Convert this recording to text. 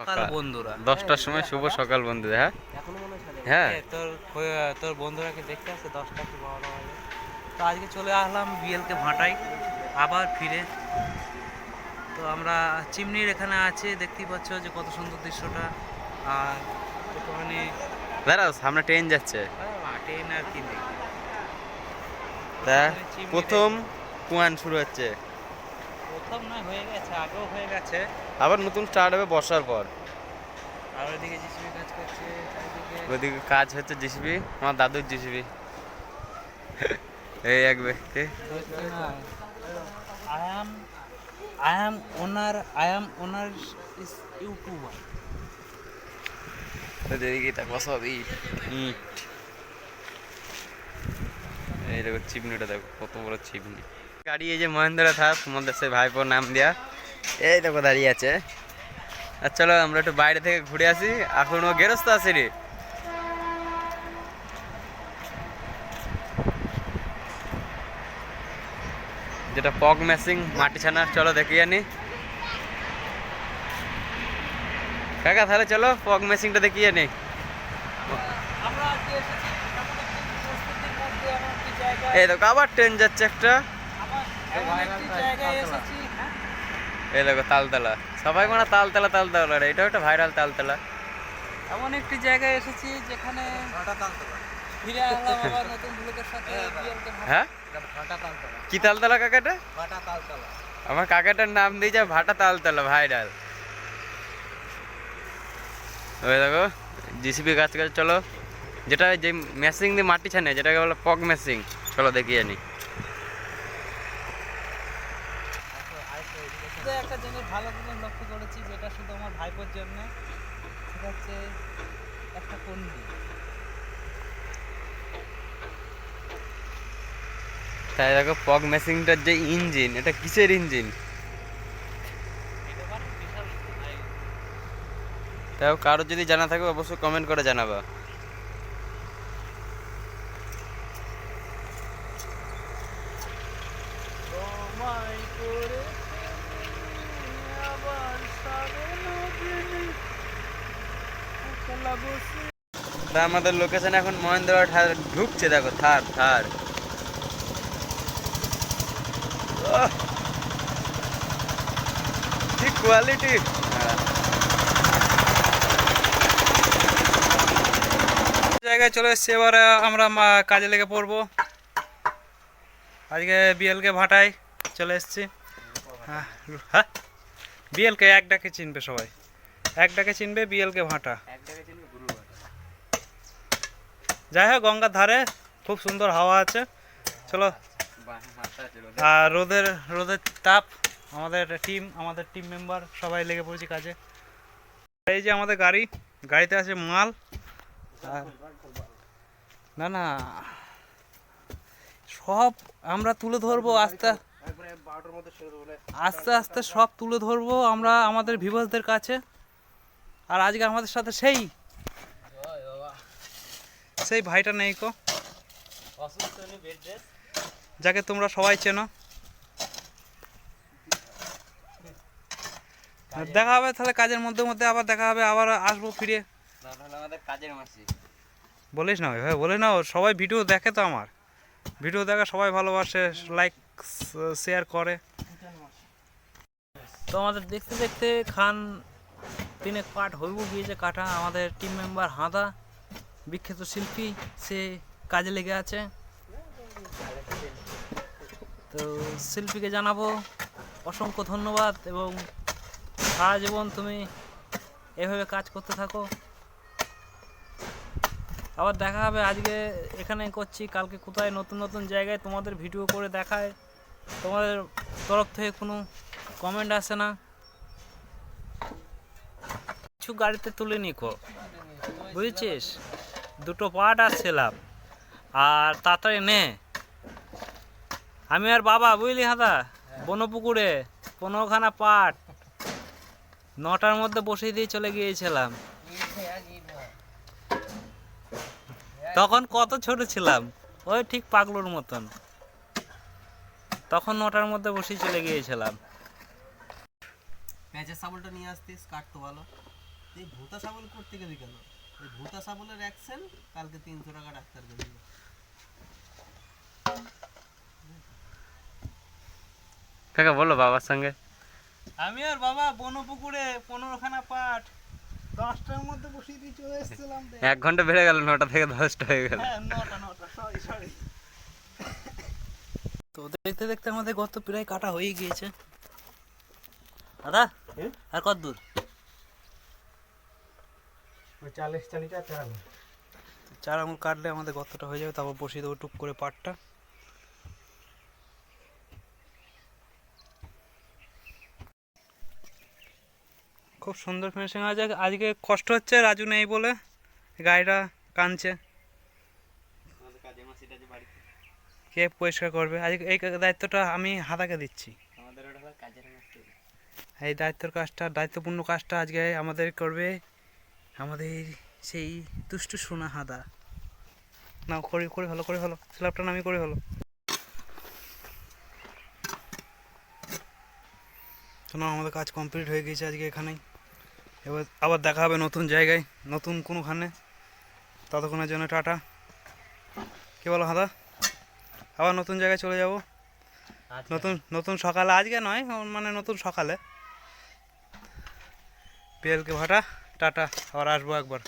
সকাল বন্ধুরা। দশটার সময় শুভ সকাল হ্যাঁ? এখনও মনে হয়। হ্যাঁ তোর তোর বন্ধুরাকে দেখতে আসছে দশটা কি বারোটা তো আজকে চলে আসলাম বিএলকে ভাটাই আবার ফিরে। তো আমরা চিমনির এখানে আছে দেখতেই পাচ্ছ যে কত সুন্দর দৃশ্যটা। আর একটুখানি দাঁড়াও সামনে ট্রেন যাচ্ছে। ট্রেন আর কি প্রথম কুয়ান শুরু হচ্ছে। প্রথম নয় হয়ে গেছে আগেও হয়ে গেছে। আবার নতুন স্টার্ট হবে বর্ষার পর। আর ওইদিকে জিসিবি কাজ করছে ওদিকে কাজ হচ্ছে জিসিবি আমার দাদুর জিসিবি এই এক ব্যক্তি am I am owner I am owner is YouTuber. এদিকে দেখো সব ইট ইট এই দেখো চিমনিটা দেখো কত বড় চিমনি। গাড়ি এই যে মহেন্দ্র থাক তোমাদের সে ভাইপোর নাম দেয়া। এই দেখো দাঁড়িয়ে আছে। আর চলো আমরা একটু বাইরে থেকে ঘুরে আসি। এখন ও গেরস্ত আছে রে যেটা পগ ম্যাসিং মাটি ছানা চলো দেখি আনি। কাকা তাহলে চলো পগ ম্যাসিংটা দেখিয়ে নি আমরা আজকে এসেছি এমন একটি প্রস্তুতির মধ্যে এমন একটি জায়গায়। এই দেখো আবার ট্রেন যাচ্ছে একটা। এই দেখো তালতলা। সবাই মানে তালতলা তালতলা রে এটাও একটা ভাইরাল তালতলা। এমন একটি জায়গায় এসেছি যেখানে ফিরে আসলাম আবার নতুন ব্লকের সাথে হ্যাঁ কি তালতলা কাকাটা? ভাটা তালতলা। আমার কাকাটার নাম দিয়ে যা ভাটা তালতলা ভাইরাল ওই দেখো জিসিবি কাজ কাজ চলো। যেটা যে মেশিং দিয়ে মাটি ছানে যেটাকে বলে পগ মেশিং চলো দেখিয়ে নি শুধু একটা জিনিস ভালো জিনিস লক্ষ্য করেছি যেটা শুধু আমার ভাইপোর জন্য সেটা হচ্ছে একটা কন্ডি তাই দেখো পগ মেশিনটার যে ইঞ্জিন এটা কিসের ইঞ্জিন? তাও কারও যদি জানা থাকে অবশ্যই কমেন্ট করে জানাবা। আমাদের লোকেশন এখন মহেন্দ্র ঠার ঢুকছে, দেখো, থার থার! কি কোয়ালিটি জায়গায় চলে এসেছি, এবার আমরা কাজে লেগে পড়ব। আজকে বিএলকে ভাটায় চলে এসেছি। হ্যাঁ হ্যাঁ। বিএলকে এক ডাকে চিনবে সবাই। এক ডাকে চিনবে, বিএলকে ভাটা। যাই হোক, গঙ্গার ধারে খুব সুন্দর হাওয়া আছে। চলো। আর রোদের রোদের তাপ, আমাদের টিম আমাদের টিম মেম্বার সবাই লেগে পড়েছি কাজে। এই যে আমাদের গাড়ি, গাড়িতে আছে মাল। আর না না। সব আমরা তুলে ধরবো, আস্তে আস্তে আস্তে সব তুলে ধরবো আমরা আমাদের ভিভাসদের কাছে। আর আজকে আমাদের সাথে সেই সেই ভাইটা নেই কো। যাকে তোমরা সবাই চেনো। দেখা হবে তাহলে কাজের মধ্যে মধ্যে, আবার দেখা হবে, আবার আসব ফিরে। বলিস না ভাই বলে না সবাই ভিডিও দেখে তো আমার। ভিডিও দেখা সবাই ভালোবাসে লাইক শেয়ার করে। তো আমাদের দেখতে দেখতে খান তিনেক পাঠ হইব গিয়েছে কাটা আমাদের টিম মেম্বার হাঁদা, বিখ্যাত শিল্পী, সে কাজে লেগে আছে। তো শিল্পীকে জানাব অসংখ্য ধন্যবাদ এবং সারা জীবন তুমি এভাবে কাজ করতে থাকো। আবার দেখা হবে, আজকে এখানে করছি, কালকে কোথায় নতুন নতুন জায়গায় তোমাদের ভিডিও করে দেখায়। তোমাদের তরফ থেকে কোনো কমেন্ট আসে না। কিছু গাড়িতে তুলে নিকো বুঝেছিস? দুটো পার্ট আসছিলাম। আর তাড়াতাড়ি নে। আমি আর বাবা, বুঝলি হাদা? বনপুকুরে পনেরোখানা পাট নটার মধ্যে বসিয়ে দিয়ে চলে গিয়েছিলাম। তখন কত ছোট ছিলাম, ওই ঠিক পাগলুর মতন। তখন নটার মধ্যে বসেই চলে গিয়েছিলাম। প্যাঁচের সাবলটা নিয়ে আসতিস কাটতো ভালো। এই ভূতা সাবল করতে গেলি কেন? এই ভূতা সাবলের অ্যাকশন কালকে তিনশো টাকা ডাক্তারকে দিল কাকা বলো বাবার সঙ্গে। আমি আর বাবা বনপুকুরে পনেরোখানা পাট দশটার মধ্যে বসিয়ে দিয়ে চলে এসেছিলাম এক ঘণ্টা বেড়ে গেল নটা থেকে দশটা হয়ে গেল। হ্যাঁ নটা নটা সরি সরি তো দেখতে দেখতে আমাদের গত প্রায় কাটা হয়ে গিয়েছে। দাদা আর কত দূর ওই চালিটা চার আঙুল কাটলে আমাদের গতটা হয়ে যাবে তারপর বসিয়ে দেবো টুক করে পাটটা। খুব সুন্দর ফিনিশিং আছে আজকে কষ্ট হচ্ছে রাজু নেই বলে গাড়িটা কানছে কে পরিষ্কার করবে? আজকে এই দায়িত্বটা আমি হাতাকে দিচ্ছি। এই দায়িত্বর কাজটা দায়িত্বপূর্ণ কাজটা আজকে আমাদের করবে আমাদের সেই দুষ্টু সোনা হাদা। না করে করে হলো করে হলো। স্ল্যাবটা নামি করে হলো। শোনো আমাদের কাজ কমপ্লিট হয়ে গেছে আজকে এখানেই। এবার আবার দেখা হবে নতুন জায়গায় নতুন কোনোখানে। ততক্ষণের জন্য টাটা। কি বলো হাদা? আবার নতুন জায়গায় চলে যাব? নতুন নতুন সকালে আজকে নয় মানে নতুন সকালে। পিএলকে ভাটা। টাটা আবার আসব একবার।